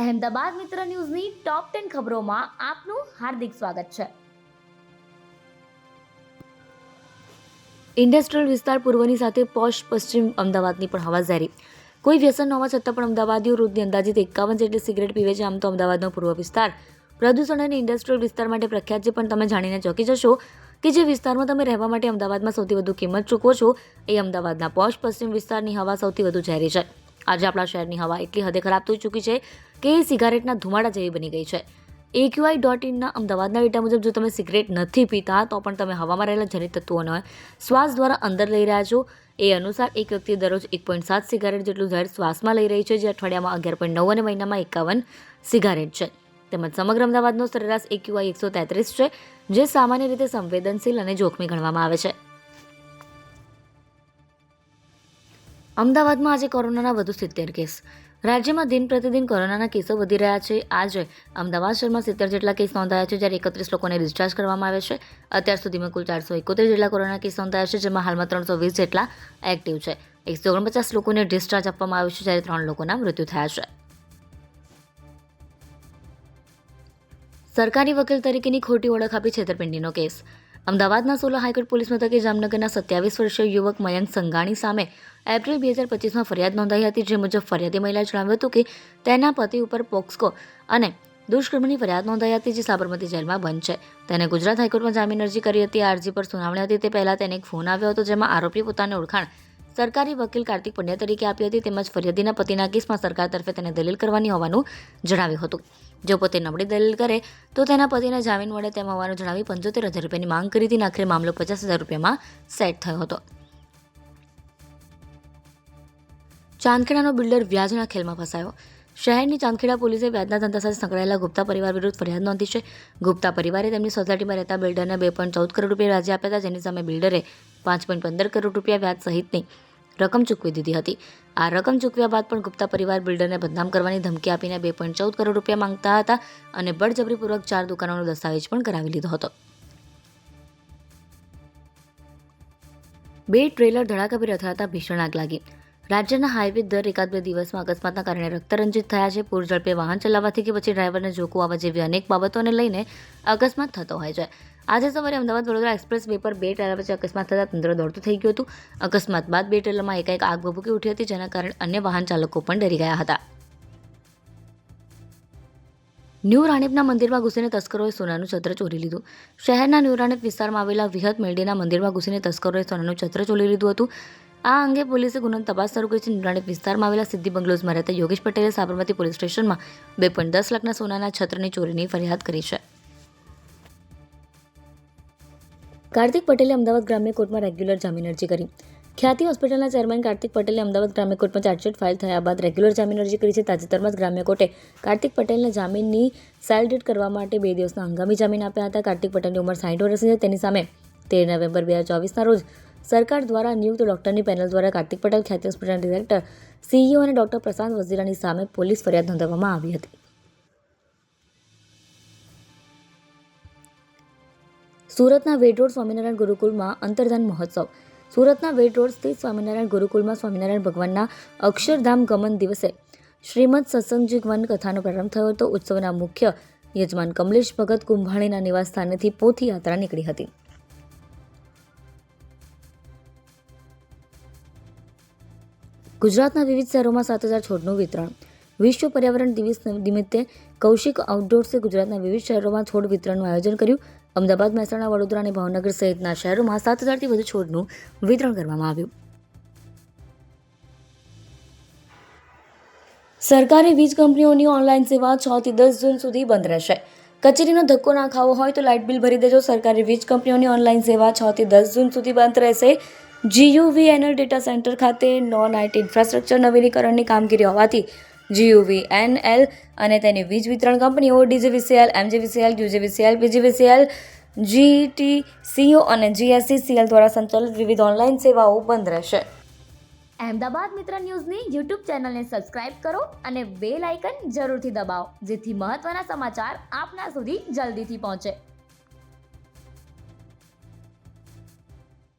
અહેમદાબાદ મિત્ર ન્યૂઝની top ten ખબરોમાં આપનું હાર્દિક સ્વાગત છે. ઇન્ડસ્ટ્રીયલ વિસ્તાર પૂર્વની સાથે પોશ પશ્ચિમ અમદાવાદની પણ હવા ઝેરી. કોઈ વ્યસન ન હોવા છતાં પણ અમદાવાદીઓ રોજની અંદાજિત એકાવન જેટલી સિગરેટ પીવે છે, આમ તો અમદાવાદનો પૂર્વ વિસ્તાર. પ્રદૂષણ અને ઇન્ડસ્ટ્રીયલ વિસ્તાર માટે પ્રખ્યાત છે, પણ તમે જાણીને ચોંકી જશો કે જે વિસ્તારમાં તમે રહેવા માટે અમદાવાદમાં સૌથી વધુ કિંમત ચૂકવો છો, એ અમદાવાદના પોશ પશ્ચિમ વિસ્તારની હવા સૌથી વધુ ઝેરી છે. આજે આપણા શહેરની હવા એટલી હદે ખરાબ થઈ ચૂકી છે કે એ સિગારેટના ધુમાડા જેવી બની ગઈ છે. એક્યુઆઈ ડોટ ઇનના અમદાવાદના ડેટા મુજબ જો તમે સિગરેટ નથી પીતા, તો પણ તમે હવામાં રહેલા જનિત તત્વોનો શ્વાસ દ્વારા અંદર લઈ રહ્યા છો. એ અનુસાર એક વ્યક્તિ દરરોજ એક પોઈન્ટ સાત સિગારેટ જેટલું ઝેર શ્વાસમાં લઈ રહી છે, જે અઠવાડિયામાં અગિયાર પોઈન્ટ નવ અને મહિનામાં એકાવન સિગારેટ છે. તેમજ સમગ્ર અમદાવાદનો સરેરાશ એક્યુઆઈ એકસો તેત્રીસ છે, જે સામાન્ય રીતે સંવેદનશીલ અને જોખમી ગણવામાં આવે છે. અમદાવાદમાં આજે કોરોનાના વધુ સિત્તેર કેસ. રાજ્યમાં દિન પ્રતિદિન કોરોનાના કેસો વધી રહ્યા છે. આજે અમદાવાદ શહેરમાં સિત્તેર જેટલા કેસ નોંધાયા છે, જ્યારે એકત્રીસ લોકોને ડિસ્ચાર્જ કરવામાં આવે છે. અત્યાર સુધીમાં કુલ ચારસો એકોતેર જેટલા કોરોના કેસ નોંધાયા છે, જેમાં હાલમાં ત્રણસો વીસ જેટલા એક્ટિવ છે. એકસો ઓગણપચાસ લોકોને ડિસ્ચાર્જ આપવામાં આવ્યું છે, જ્યારે ત્રણ લોકોના મૃત્યુ થયા છે. સરકારી વકીલ તરીકેની ખોટી ઓળખ આપી છેતરપિંડીનો કેસ. અમદાવાદના સોલા હાઈકોર્ટ પોલીસ મથકે જામનગરના સત્યાવીસ વર્ષીય યુવક મયંક સંઘાણી સામે એપ્રિલ બે હજાર પચીસમાં ફરિયાદ નોંધાઈ હતી, જે મુજબ ફરિયાદી મહિલાએ જણાવ્યું હતું કે તેના પતિ ઉપર પોક્સકો અને દુષ્કર્મની ફરિયાદ નોંધાઈ હતી, જે સાબરમતી જેલમાં બંધ છે. તેને ગુજરાત હાઈકોર્ટમાં જામીન અરજી કરી હતી. આ અરજી પર સુનાવણી હતી. તે પહેલાં તેને એક ફોન આવ્યો હતો, જેમાં આરોપી પોતાની ઓળખાણ સરકારી વકીલ કાર્તિક પંડ્યા તરીકે આપી હતી તેમજ ફરિયાદીના પતિના કેસમાં સરકાર તરફે તેને દલીલ કરવાની હોવાનું જણાવ્યું હતું. જો પોતે નબળી દલીલ કરે, તો તેના પતિને જામીન મળે તેમ હોવાનું જણાવી પંચોતેર હજાર રૂપિયાની માંગ કરી હતી આખરે મામલો પચાસ હજાર રૂપિયામાં સેટ થયો હતો. ચાંદખેડાનો બિલ્ડર વ્યાજના ખેલમાં ફસાયો. શહેરની ચાંદખેડા પોલીસે વ્યાજના ધંધા સાથે સંકળાયેલા ગુપ્તા પરિવાર વિરુદ્ધ ફરિયાદ નોંધી છે. ગુપ્તા પરિવારે તેમની સોસાયટીમાં રહેતા બિલ્ડરને બે પોઈન્ટ ચૌદ કરોડ રૂપિયા વ્યાજે આપ્યા હતા, જેની સામે બિલ્ડરે પાંચ પોઈન્ટ પંદર કરોડ રૂપિયા વ્યાજ સહિતની રકમ ચૂકવી દીધી હતી. આ રકમ ચૂકવ્યા બાદ પણ ગુપ્તા પરિવાર બિલ્ડરને બદનામ કરવાની ધમકી આપીને બે પોઈન્ટ ચૌદ કરોડ રૂપિયા માંગતા હતા અને બળજબરીપૂર્વક ચાર દુકાનોનો દસ્તાવેજ પણ કરાવી લીધો હતો. બે ટ્રેલર ધડાકાભેર અથડાતા ભીષણ આગ લાગી. રાજ્યના હાઈવે દર એકાદ બે દિવસમાં અકસ્માતના કારણે રક્તરંજિત થયા છે. પૂર ઝડપે વાહન ચલાવવાથી કે પછી ડ્રાઈવરને જોખવું આવવા જેવી અનેક બાબતોને લઈને અકસ્માત થતો હોય છે. આજે સવારે અમદાવાદ વડોદરા એક્સપ્રેસ વે પર બે ટ્રેલર વચ્ચે અકસ્માત થતાં તંત્ર દોડતું થઈ ગયું હતું. અકસ્માત બાદ બે ટ્રેલરમાં એકાએક આગ ભભૂકી ઉઠી હતી, જેના કારણે અન્ય વાહન ચાલકો પણ ડરી ગયા હતા. ન્યૂ રાણીપના મંદિરમાં ઘૂસીને તસ્કરોએ સોનાનું છત્ર ચોરી લીધું. શહેરના ન્યૂ રાણીપ વિસ્તારમાં આવેલા વિહત મેરડીના મંદિરમાં ઘૂસીને તસ્કરોએ સોનાનું છત્ર ચોરી લીધું હતું. આ અંગે પોલીસે ગુનો તપાસ શરૂ કરી છે. ન્યૂ વિસ્તારમાં આવેલા સિદ્ધિ બંગલોઝમાં રહેતા યોગેશ પટેલે સાબરમતી પોલીસ સ્ટેશનમાં બે પોઈન્ટ દસ લાખના સોનાના છત્રની ચોરીની ફરિયાદ કરી છે. કાર્તિક પટેલે અમદાવાદ ગ્રામ્ય કોર્ટમાં રેગ્યુલર જામીન અરજી કરી. ખ્યાતિ હોસ્પિટલના ચેરમેન કાર્તિક પટેલે અમદાવાદ ગ્રામ્ય કોર્ટમાં ચાર્જશીટ ફાઇલ થયા બાદ રેગ્યુલર જામીન અરજી કરી છે. તાજેતરમાં જ ગ્રામ્ય કોર્ટે કાર્તિક પટેલને જામીનની સેલ ડેટ કરવા માટે બે દિવસના હંગામી જામીન આપ્યા હતા. કાર્તિક પટેલની ઉંમર સાઠ વર્ષની છે. તેની સામે તેર નવેમ્બર બે હજાર ચોવીસના રોજ સરકાર દ્વારા નિયુક્ત ડોક્ટરની પેનલ દ્વારા કાર્તિક પટેલ ખ્યાતિ હોસ્પિટલના ડિરેક્ટર, સીઈઓ અને ડોક્ટર પ્રશાંત વઝીરાની સામે પોલીસ ફરિયાદ નોંધાવવામાં આવી હતી. સુરતના વેડ રોડ સ્વામિનારાયણ ગુરુકુલમાં અંતર્ધાન મહોત્સવ. સુરતના વેડ રોડ સ્થિત સ્વામિનારાયણ ગુરુકુલમાં સ્વામિનારાયણ ભગવાનના અક્ષરધામ ગમન દિવસે શ્રીમદ સત્સંગજી વન કથાનો પ્રારંભ થયો હતો. ઉત્સવના મુખ્ય યજમાન કમલેશ ભગત કુંભાણીના નિવાસ સ્થાનેથી પોથી યાત્રા નીકળી હતી. ગુજરાતના વિવિધ શહેરોમાં સાત હજાર છોડનું વિતરણ. વિશ્વ પર્યાવરણ દિવસ નિમિત્તે કૌશિક આઉટડોર્સે ગુજરાતના વિવિધ શહેરોમાં છોડ વિતરણનું આયોજન કર્યું. અમદાવાદ, મહેસાણા, વડોદરા અને ભાવનગર સહિતના શહેરોમાં સાત હજારથી વધુ છોડનું વિતરણ કરવામાં આવ્યું. સરકારી વીજ કંપનીઓની ઓનલાઈન સેવા છ થી દસ જૂન સુધી બંધ રહેશે. કચેરીનો ધક્કો ના ખાવો હોય તો લાઇટ બિલ ભરી દેજો. સરકારી વીજ કંપનીઓની ઓનલાઈન સેવા છ થી દસ જૂન સુધી બંધ રહેશે. જીયુવીએનએલ ડેટા સેન્ટર ખાતે નોન આઈટી ઇન્ફ્રાસ્ટ્રક્ચર નવીનીકરણની કામગીરી હોવાથી જીયુવી એનએલ અને તેની વીજ વિતરણ કંપનીઓ, DGVCL, MGVCL, UGVCL, PGVCL, GTCO અને જીએસસીસીએલ દ્વારા સંચાલિત વિવિધ ઓનલાઈન સેવાઓ બંધ રહેશે. અહેમદાબાદ મિત્ર ન્યૂઝની યુટ્યુબ ચેનલને સબસ્ક્રાઇબ કરો અને બેલ આઇકન જરૂરથી દબાવો, જેથી મહત્ત્વના સમાચાર આપના સુધી જલ્દીથી પહોંચે.